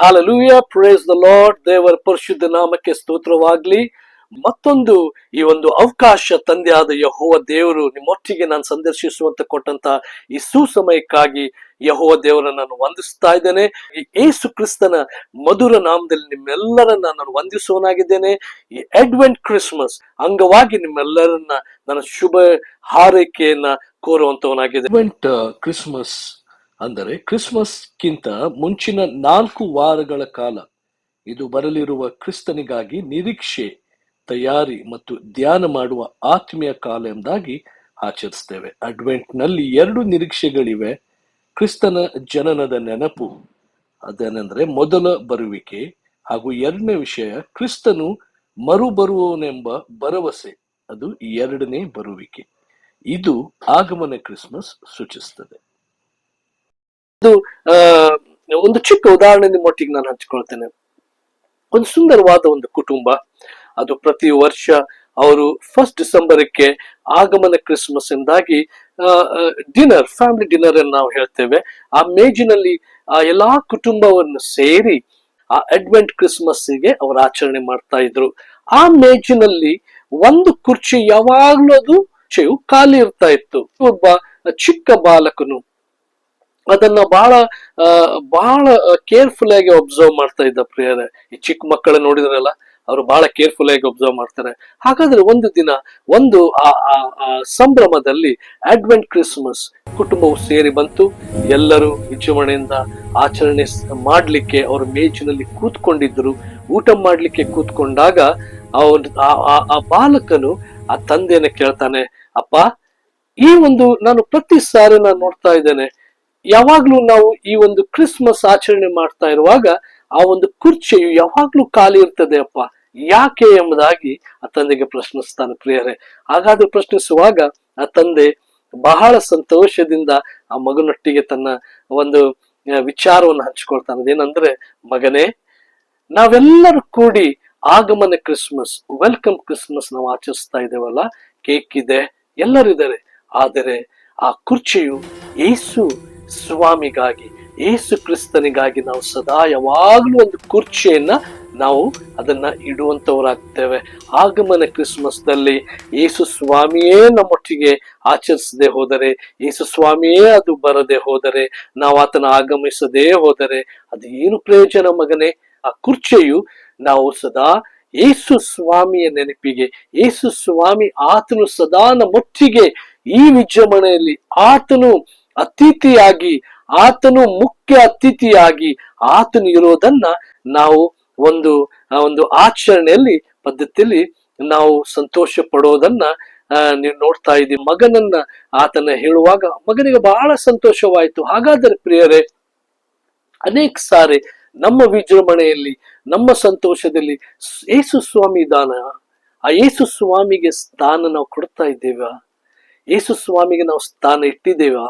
Hallelujah praise the lord ದೇವರ ಪರಿಶುದ್ಧ ನಾಮಕ್ಕೆ ಸ್ತೋತ್ರವಾಗ್ಲಿ. ಮತ್ತೊಂದು ಈ ಒಂದು ಅವಕಾಶ ತಂದೆಯಾದ ಯಹೋವ ದೇವರು ನಿಮ್ಮೊಟ್ಟಿಗೆ ನಾನು ಸಂದರ್ಶಿಸುವಂತ ಕೊಟ್ಟಂತ ಈ ಸುಸಮಯಕ್ಕಾಗಿ ಯಹೋವ ದೇವರನ್ನ ನಾನು ವಂದಿಸ್ತಾ ಇದ್ದೇನೆ. ಈ ಏಸು ಕ್ರಿಸ್ತನ ಮಧುರ ನಾಮದಲ್ಲಿ ನಿಮ್ಮೆಲ್ಲರನ್ನ ನಾನು ವಂದಿಸುವನಾಗಿದ್ದೇನೆ ಈ ಅಡ್ವೆಂಟ್ ಕ್ರಿಸ್ಮಸ್ ಅಂಗವಾಗಿ ನಿಮ್ಮೆಲ್ಲರನ್ನ ನನ್ನ ಶುಭ ಹಾರೈಕೆಯನ್ನ ಕೋರುವಂತವನಾಗಿದೆ ಅಡ್ವೆಂಟ್ ಕ್ರಿಸ್ಮಸ್ ಅಂದರೆ ಕ್ರಿಸ್ಮಸ್ಗಿಂತ ಮುಂಚಿನ ನಾಲ್ಕು ವಾರಗಳ ಕಾಲ ಇದು ಬರಲಿರುವ ಕ್ರಿಸ್ತನಿಗಾಗಿ ನಿರೀಕ್ಷೆ, ತಯಾರಿ ಮತ್ತು ಧ್ಯಾನ ಮಾಡುವ ಆತ್ಮೀಯ ಕಾಲ ಎಂದಾಗಿ ಆಚರಿಸ್ತೇವೆ. ಅಡ್ವೆಂಟ್ನಲ್ಲಿ ಎರಡು ನಿರೀಕ್ಷೆಗಳಿವೆ. ಕ್ರಿಸ್ತನ ಜನನದ ನೆನಪು, ಅದೇನೆಂದ್ರೆ ಮೊದಲ ಬರುವಿಕೆ ಹಾಗೂ ಎರಡನೇ ವಿಷಯ, ಕ್ರಿಸ್ತನು ಮರು ಬರುವವನೆಂಬ ಭರವಸೆ, ಅದು ಎರಡನೇ ಬರುವಿಕೆ. ಇದು ಆಗಮನ ಕ್ರಿಸ್ಮಸ್ ಸೂಚಿಸ್ತದೆ. ಆ, ಒಂದು ಚಿಕ್ಕ ಉದಾಹರಣೆ ನಿಮ್ಮೊಟ್ಟಿಗೆ ನಾನು ಹಂಚಿಕೊಳ್ತೇನೆ. ಒಂದು ಸುಂದರವಾದ ಒಂದು ಕುಟುಂಬ. ಅದು ಪ್ರತಿ ವರ್ಷ ಅವರು ಫಸ್ಟ್ ಡಿಸೆಂಬರ್ಕ್ಕೆ ಆಗಮನ ಕ್ರಿಸ್ಮಸ್ ಎಂದಾಗಿ ಡಿನ್ನರ್ ಫ್ಯಾಮಿಲಿ ಡಿನ್ನರ್ ಅನ್ನು ನಾವು ಹೇಳ್ತೇವೆ. ಆ ಮೇಜಿನಲ್ಲಿ ಆ ಎಲ್ಲಾ ಕುಟುಂಬವನ್ನು ಸೇರಿ ಆ ಅಡ್ವೆಂಟ್ ಕ್ರಿಸ್ಮಸ್ಗೆ ಅವರು ಆಚರಣೆ ಮಾಡ್ತಾ ಇದ್ರು. ಆ ಮೇಜಿನಲ್ಲಿ ಒಂದು ಕುರ್ಚಿ ಯಾವಾಗ್ಲೂ ಅದು ಖಾಲಿ ಇರ್ತಾ ಇತ್ತು. ಒಬ್ಬ ಚಿಕ್ಕ ಬಾಲಕನು ಅದನ್ನ ಬಹಳ ಬಹಳ ಕೇರ್ಫುಲ್ ಆಗಿ ಒಬ್ಸರ್ವ್ ಮಾಡ್ತಾ ಇದ್ದ ಪ್ರಿಯರೇ. ಈ ಚಿಕ್ಕ ಮಕ್ಕಳ ನೋಡಿದ್ರಲ್ಲ, ಅವರು ಬಹಳ ಕೇರ್ಫುಲ್ ಆಗಿ ಒಬ್ಸರ್ವ್ ಮಾಡ್ತಾರೆ. ಹಾಗಾದ್ರೆ ಒಂದು ದಿನ, ಒಂದು ಆ ಸಂಭ್ರಮದಲ್ಲಿ ಅಡ್ವೆಂಟ್ ಕ್ರಿಸ್ಮಸ್ ಕುಟುಂಬವು ಸೇರಿ ಬಂತು. ಎಲ್ಲರೂ ವಿಜೃಂಭಣೆಯಿಂದ ಆಚರಣೆ ಮಾಡಲಿಕ್ಕೆ ಅವ್ರ ಮೇಜಿನಲ್ಲಿ ಕೂತ್ಕೊಂಡಿದ್ರು. ಊಟ ಮಾಡಲಿಕ್ಕೆ ಕೂತ್ಕೊಂಡಾಗ ಅವನ್ ಆ ಬಾಲಕನು ಆ ತಂದೆಯನ್ನ ಕೇಳ್ತಾನೆ, ಅಪ್ಪ, ಈ ಒಂದು ನಾನು ಪ್ರತಿ ಸಾರಿ ನಾನು ನೋಡ್ತಾ ಇದ್ದೇನೆ. ಯಾವಾಗ್ಲೂ ನಾವು ಈ ಒಂದು ಕ್ರಿಸ್ಮಸ್ ಆಚರಣೆ ಮಾಡ್ತಾ ಇರುವಾಗ ಆ ಒಂದು ಕುರ್ಚಿಯು ಯಾವಾಗ್ಲೂ ಖಾಲಿ ಇರ್ತದೆ ಅಪ್ಪ. ಯಾಕೆ ಎಂಬುದಾಗಿ ಆ ತಂದೆಗೆ ಪ್ರಶ್ನಿಸ್ತಾನೆ ಪ್ರಿಯರೇ. ಹಾಗಾದ್ರೆ ಪ್ರಶ್ನಿಸುವಾಗ ಆ ತಂದೆ ಬಹಳ ಸಂತೋಷದಿಂದ ಆ ಮಗನೊಟ್ಟಿಗೆ ತನ್ನ ಒಂದು ವಿಚಾರವನ್ನು ಹಂಚಿಕೊಳ್ತಾನೆ. ಏನಂದ್ರೆ ಮಗನೇ, ನಾವೆಲ್ಲರೂ ಕೂಡಿ ಆಗಮನ ಕ್ರಿಸ್ಮಸ್, ವೆಲ್ಕಮ್ ಕ್ರಿಸ್ಮಸ್ ನಾವು ಆಚರಿಸ್ತಾ ಇದ್ದೇವಲ್ಲ. ಕೇಕ್ ಇದೆ ಎಲ್ಲರಿದ್ದಾರೆ ಆದರೆ ಆ ಕುರ್ಚಿಯು ಏಸು ಸ್ವಾಮಿಗಾಗಿ, ಏಸು ಕ್ರಿಸ್ತನಿಗಾಗಿ ನಾವು ಸದಾ ಯಾವಾಗಲೂ ಒಂದು ಕುರ್ಚಿಯನ್ನು ನಾವು ಅದನ್ನ ಇಡುವಂತವರಾಗ್ತೇವೆ. ಆಗಮನ ಕ್ರಿಸ್ಮಸ್ದಲ್ಲಿ ಯೇಸು ಸ್ವಾಮಿಯೇ ನಮ್ಮೊಟ್ಟಿಗೆ ಆಚರಿಸದೆ ಹೋದರೆ ಯೇಸು ಸ್ವಾಮಿಯೇ ಅದು ಬರದೆ ಹೋದರೆ, ನಾವು ಆತನ ಆಗಮಿಸದೇ ಹೋದರೆ ಅದು ಏನು ಪ್ರಯೋಜನ ಮಗನೇ? ಆ ಕುರ್ಚಿಯು ನಾವು ಸದಾ ಯೇಸು ಸ್ವಾಮಿಯ ನೆನಪಿಗೆ ಯೇಸು ಸ್ವಾಮಿ ಆತನು ಸದಾ ನಮ್ಮೊಟ್ಟಿಗೆ ಈ ವಿಜೃಂಭಣೆಯಲ್ಲಿ ಆತನು ಅತಿಥಿಯಾಗಿ, ಆತನು ಮುಖ್ಯ ಅತಿಥಿಯಾಗಿ ಆತನು ಇರೋದನ್ನ ನಾವು ಒಂದು ಒಂದು ಆಚರಣೆಯಲ್ಲಿ, ಪದ್ಧತಿಯಲ್ಲಿ ನಾವು ಸಂತೋಷ ಪಡೋದನ್ನ ನೀವು ನೋಡ್ತಾ ಇದ್ದೀವಿ ಮಗನನ್ನ ಆತನ ಹೇಳುವಾಗ ಮಗನಿಗೆ ಬಹಳ ಸಂತೋಷವಾಯಿತು. ಹಾಗಾದರೆ ಪ್ರಿಯರೇ, ಅನೇಕ ಸಾರಿ ನಮ್ಮ ವಿಜೃಂಭಣೆಯಲ್ಲಿ, ನಮ್ಮ ಸಂತೋಷದಲ್ಲಿ ಯೇಸು ಸ್ವಾಮಿ ದಾನ. ಆ ಯೇಸು ಸ್ವಾಮಿಗೆ ಸ್ಥಾನ ನಾವು ಕೊಡ್ತಾ ಇದ್ದೇವ? ಯೇಸು ಸ್ವಾಮಿಗೆ ನಾವು ಸ್ಥಾನ ಇಟ್ಟಿದ್ದೇವಾ?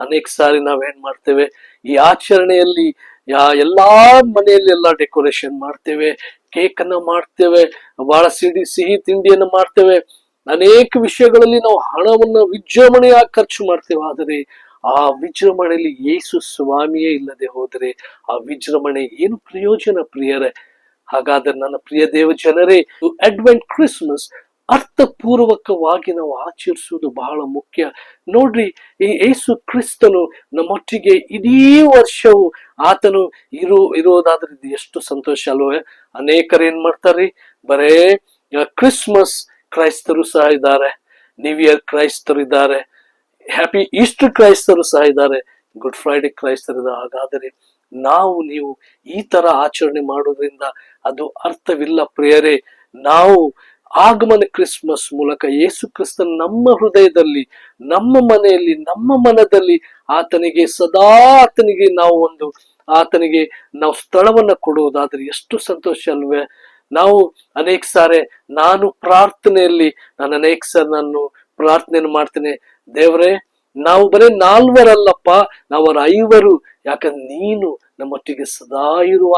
ಅನೇಕ ಸಾರಿ ನಾವೇನ್ ಮಾಡ್ತೇವೆ? ಈ ಆಚರಣೆಯಲ್ಲಿ ಯಾ ಎಲ್ಲಾ ಮನೆಯಲ್ಲಿ ಎಲ್ಲಾ ಡೆಕೋರೇಷನ್ ಮಾಡ್ತೇವೆ ಕೇಕ್ ಅನ್ನ ಮಾಡ್ತೇವೆ ಬಹಳ ಸಿಡಿ, ಸಿಹಿ ತಿಂಡಿಯನ್ನು ಮಾಡ್ತೇವೆ. ಅನೇಕ ವಿಷಯಗಳಲ್ಲಿ ನಾವು ಹಣವನ್ನು ವಿಜೃಂಭಣೆಯಾಗಿ ಖರ್ಚು ಮಾಡ್ತೇವೆ. ಆದರೆ ಆ ವಿಜೃಂಭಣೆಯಲ್ಲಿ ಯೇಸು ಸ್ವಾಮಿಯೇ ಇಲ್ಲದೆ ಹೋದರೆ ಆ ವಿಜೃಂಭಣೆ ಏನು ಪ್ರಯೋಜನ ಪ್ರಿಯರೇ? ಹಾಗಾದ್ರೆ ನನ್ನ ಪ್ರಿಯ ದೇವ ಜನರೇ ಅಡ್ವೆಂಟ್ ಕ್ರಿಸ್ಮಸ್ ಅರ್ಥಪೂರ್ವಕವಾಗಿ ನಾವು ಆಚರಿಸುವುದು ಬಹಳ ಮುಖ್ಯ. ನೋಡ್ರಿ, ಈ ಯೇಸು ಕ್ರಿಸ್ತನು ನಮ್ಮೊಟ್ಟಿಗೆ ಇಡೀ ವರ್ಷವು ಆತನು ಇರೋ, ಇರೋದಾದ್ರೆ ಎಷ್ಟು ಸಂತೋಷ ಅಲ್ವೇ? ಅನೇಕರು ಏನ್ ಮಾಡ್ತಾರ್ರಿ ಬರೇ ಕ್ರಿಸ್ಮಸ್ ಕ್ರೈಸ್ತರು ಸಹ ಇದ್ದಾರೆ. ನ್ಯೂ ಇಯರ್ ಕ್ರೈಸ್ತರು ಇದ್ದಾರೆ. ಹ್ಯಾಪಿ ಈಸ್ಟರ್ ಕ್ರೈಸ್ತರು ಸಹ ಇದ್ದಾರೆ. ಗುಡ್ ಫ್ರೈಡೆ ಕ್ರೈಸ್ತರು ಹಾಗಾದರೆ ನಾವು, ನೀವು ಈ ತರ ಆಚರಣೆ ಮಾಡೋದ್ರಿಂದ ಅದು ಅರ್ಥವಿಲ್ಲ ಪ್ರಿಯರೇ. ನಾವು ಆಗಮನ ಕ್ರಿಸ್ಮಸ್ ಮೂಲಕ ಯೇಸು ಕ್ರಿಸ್ತನ್ ನಮ್ಮ ಹೃದಯದಲ್ಲಿ, ನಮ್ಮ ಮನೆಯಲ್ಲಿ, ನಮ್ಮ ಮನದಲ್ಲಿ ಆತನಿಗೆ ಸದಾ ಆತನಿಗೆ ನಾವು ಒಂದು, ಆತನಿಗೆ ನಾವು ಸ್ಥಳವನ್ನ ಕೊಡುವುದಾದ್ರೆ ಎಷ್ಟು ಸಂತೋಷ ಅಲ್ವೇ? ನಾವು ಅನೇಕ ಸಾರಿ ನಾನು ಪ್ರಾರ್ಥನೆಯಲ್ಲಿ, ನಾನು ಅನೇಕ ಸಾರಿ ನಾನು ಪ್ರಾರ್ಥನೆಯನ್ನು ಮಾಡ್ತೇನೆ. ದೇವರೇ, ನಾವು ಬರೀ ನಾಲ್ವರಲ್ಲಪ್ಪ, ನಾವು ಅವ್ರ ಐವರು. ಯಾಕಂದ್ರೆ ನೀನು ನಮ್ಮೊಟ್ಟಿಗೆ ಸದಾ ಇರುವ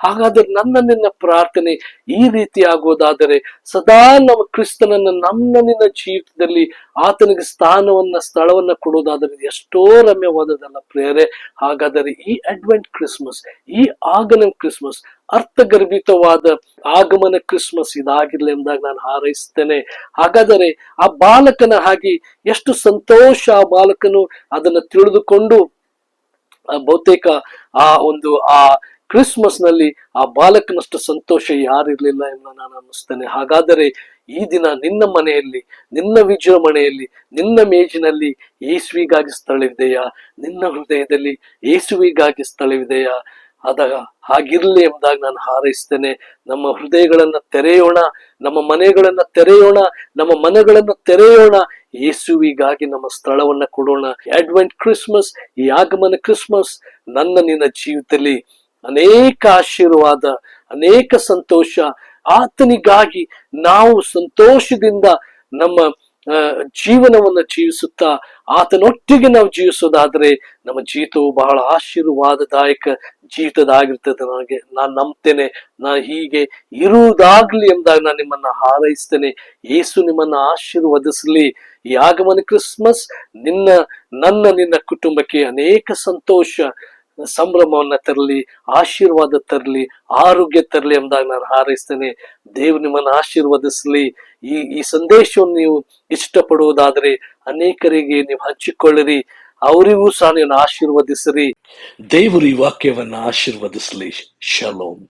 ಹಾಗಾದರೆ ನನ್ನ ನಿನ್ನ ಪ್ರಾರ್ಥನೆ ಈ ರೀತಿ ಆಗುವುದಾದರೆ ಸದಾ ನಮ್ಮ ಕ್ರಿಸ್ತನನ್ನ ನನ್ನ ನಿನ್ನ ಜೀವಿತದಲ್ಲಿ ಆತನಿಗೆ ಸ್ಥಾನವನ್ನ, ಸ್ಥಳವನ್ನ ಕೊಡುವುದಾದರೆ ಇದು ಎಷ್ಟೋ ರಮ್ಯವಾದದಲ್ಲ ಪ್ರೇರೆ ಹಾಗಾದರೆ ಈ ಅಡ್ವೆಂಟ್ ಕ್ರಿಸ್ಮಸ್, ಈ ಆಗಮನ ಕ್ರಿಸ್ಮಸ್, ಅರ್ಥಗರ್ಭಿತವಾದ ಆಗಮನ ಕ್ರಿಸ್ಮಸ್ ಇದಾಗಿರ್ಲಿ ಎಂದಾಗ ನಾನು ಹಾರೈಸ್ತೇನೆ. ಹಾಗಾದರೆ ಆ ಬಾಲಕನ ಹಾಗೆ ಎಷ್ಟು ಸಂತೋಷ ಆ ಬಾಲಕನು ಅದನ್ನ ತಿಳಿದುಕೊಂಡು ಬಹುತೇಕ ಆ ಒಂದು ಆ ಕ್ರಿಸ್ಮಸ್ನಲ್ಲಿ ಆ ಬಾಲಕನಷ್ಟು ಸಂತೋಷ ಯಾರಿರ್ಲಿಲ್ಲ ಎಂದು ನಾನು ಅನ್ನಿಸ್ತೇನೆ. ಹಾಗಾದರೆ ಈ ದಿನ ನಿನ್ನ ಮನೆಯಲ್ಲಿ, ನಿನ್ನ ವಿಜೃಂಭಣೆಯಲ್ಲಿ ನಿನ್ನ ಮೇಜಿನಲ್ಲಿ ಯೇಸುವಿಗಾಗಿ ಸ್ಥಳವಿದೆಯಾ? ನಿನ್ನ ಹೃದಯದಲ್ಲಿ ಯೇಸುವಿಗಾಗಿ ಸ್ಥಳವಿದೆಯಾ? ಅದ ಹಾಗಿರ್ಲಿ ಎಂಬುದಾಗಿ ನಾನು ಹಾರೈಸ್ತೇನೆ. ನಮ್ಮ ಹೃದಯಗಳನ್ನ ತೆರೆಯೋಣ, ನಮ್ಮ ಮನೆಗಳನ್ನ ತೆರೆಯೋಣ, ನಮ್ಮ ಮನೆಗಳನ್ನು ತೆರೆಯೋಣ ಯೇಸುವಿಗಾಗಿ ನಮ್ಮ ಸ್ಥಳವನ್ನ ಕೊಡೋಣ. ಅಡ್ವೆಂಟ್ ಕ್ರಿಸ್ಮಸ್ ಈ ಆಗಮನ ಕ್ರಿಸ್ಮಸ್ ನನ್ನ ನಿನ್ನ ಜೀವಿತದಲ್ಲಿ ಅನೇಕ ಆಶೀರ್ವಾದ, ಅನೇಕ ಸಂತೋಷ. ಆತನಿಗಾಗಿ ನಾವು ಸಂತೋಷದಿಂದ ನಮ್ಮ ಜೀವನವನ್ನ ಜೀವಿಸುತ್ತಾ ಆತನೊಟ್ಟಿಗೆ ನಾವು ಜೀವಿಸೋದಾದ್ರೆ ನಮ್ಮ ಜೀವಿತವು ಬಹಳ ಆಶೀರ್ವಾದದಾಯಕ ಜೀವಿತದಾಗಿರ್ತದೆ ನನಗೆ. ನಾನು ನಂಬ್ತೇನೆ ನಾ ಹೀಗೆ ಇರುವುದಾಗ್ಲಿ ಎಂದಾಗ ನಾನು ನಿಮ್ಮನ್ನ ಹಾರೈಸ್ತೇನೆ. ಏಸು ನಿಮ್ಮನ್ನ ಆಶೀರ್ವದಿಸಲಿ. ಈ ಆಗಮನ ಕ್ರಿಸ್ಮಸ್ ನಿನ್ನ, ನನ್ನ, ನಿನ್ನ ಕುಟುಂಬಕ್ಕೆ ಅನೇಕ ಸಂತೋಷ. ಸಂಭ್ರಮವನ್ನ ತರಲಿ, ಆಶೀರ್ವಾದ ತರಲಿ, ಆರೋಗ್ಯ ತರಲಿ ಎಂಬುದಾಗಿ ನಾನು ಹಾರೈಸ್ತೇನೆ. ದೇವ್ ನಿಮ್ಮನ್ನು ಆಶೀರ್ವದಿಸಲಿ. ಈ ಈ ಸಂದೇಶವನ್ನು ನೀವು ಇಷ್ಟಪಡುವುದಾದರೆ ಅನೇಕರಿಗೆ ನೀವು ಹಂಚಿಕೊಳ್ಳಿರಿ. ಅವರಿಗೂ ಸಹ ನೀವು ಆಶೀರ್ವದಿಸಿರಿ. ದೇವರು ಈ ವಾಕ್ಯವನ್ನ ಆಶೀರ್ವದಿಸಲಿ. ಶಲೋಮ್.